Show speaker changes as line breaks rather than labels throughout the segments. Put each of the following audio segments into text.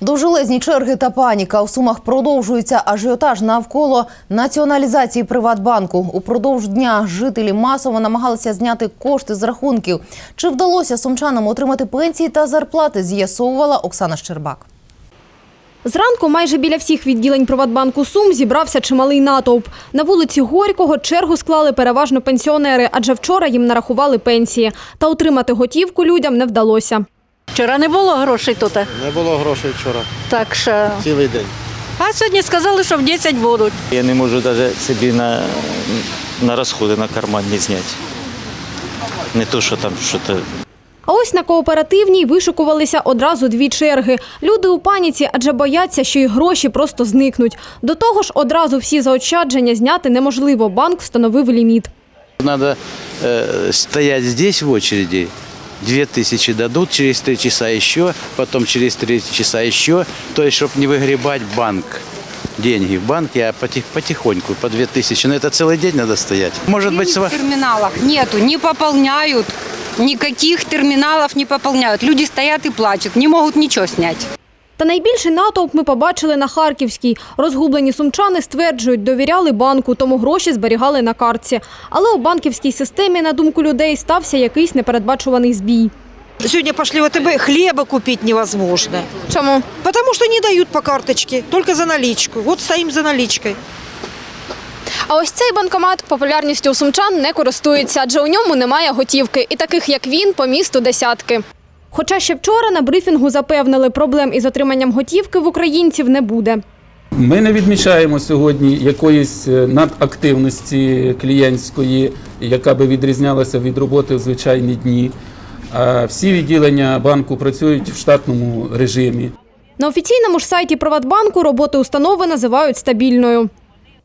Довжелезні черги та паніка у сумах продовжується ажіотаж навколо націоналізації Приватбанку. Упродовж дня жителі масово намагалися зняти кошти з рахунків. Чи вдалося сумчанам отримати пенсії та зарплати? З'ясовувала Оксана Щербак.
Зранку майже біля всіх відділень Приватбанку Сум зібрався чималий натовп. На вулиці Горького чергу склали переважно пенсіонери, адже вчора їм нарахували пенсії. Та отримати готівку людям не вдалося.
Вчора не було грошей тут,
Не було грошей вчора,
так що.
цілий день.
А сьогодні сказали, що в 10 будуть.
Я не можу навіть собі на, на розходи на карманні зняти. Не то, що там що то
А ось на кооперативній вишикувалися одразу дві черги. Люди у паніці, адже бояться, що їх гроші просто зникнуть. До того ж, одразу всі заощадження зняти неможливо. Банк встановив ліміт.
Э, стоять здесь в очереди Две тысячи дадут, через три часа еще, потом через три часа еще. То есть, чтобы не выгребать в банк деньги в банке, а потих- потихоньку, по две тысячи. Но это целый день надо стоять. Может быть, сва-
В терминалах нету, не пополняют. Никаких терминалов не пополняют. Люди стоят и плачут, не могут ничего снять.
Та найбільший натовп ми побачили на Харківській. Розгублені сумчани стверджують, довіряли банку, тому гроші зберігали на картці. Але у банківській системі, на думку людей, стався якийсь непередбачуваний збій.
Сегодня пошли в АТБ, хлеба купить невозможно.
Чому?
Потому что не дают по карточке, только за наличку. Вот стоим за наличкой.
А ось цей банкомат популярністю у сумчан не користується, адже у ньому немає готівки. І таких, як він, по місту десятки. Хоча ще вчора на брифінгу запевнили, проблем із отриманням готівки в українців не буде.
Ми не відмічаємо сьогодні якоїсь е, надактивності клієнтської, яка би відрізнялася від роботи в звичайні дні. Всі відділення банку працюють в штатному режимі.
На офіційному ж сайті Приватбанку роботи установи називають стабільною.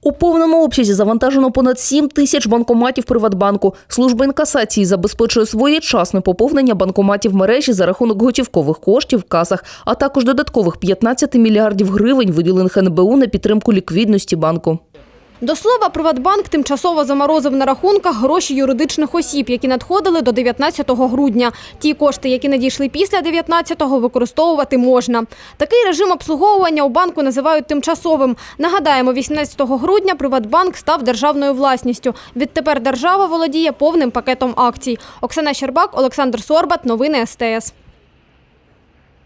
У повному обсязі завантажено понад 7 тисяч банкоматів Приватбанку. Служба інкасації забезпечує своєчасне поповнення банкоматів мережі за рахунок готівкових коштів в касах, а також додаткових 15 мільярдів гривень, виділених НБУ на підтримку ліквідності банку.
До слова, Приватбанк тимчасово заморозив на рахунках гроші юридичних осіб, які надходили до 19 грудня. Ті кошти, які надійшли після 19-го, використовувати можна. Такий режим обслуговування у банку називають тимчасовим. Нагадаємо, 18 грудня Приватбанк став державною власністю. Відтепер держава володіє повним пакетом акцій. Оксана Щербак, Олександр Сорбат. Новини СТС.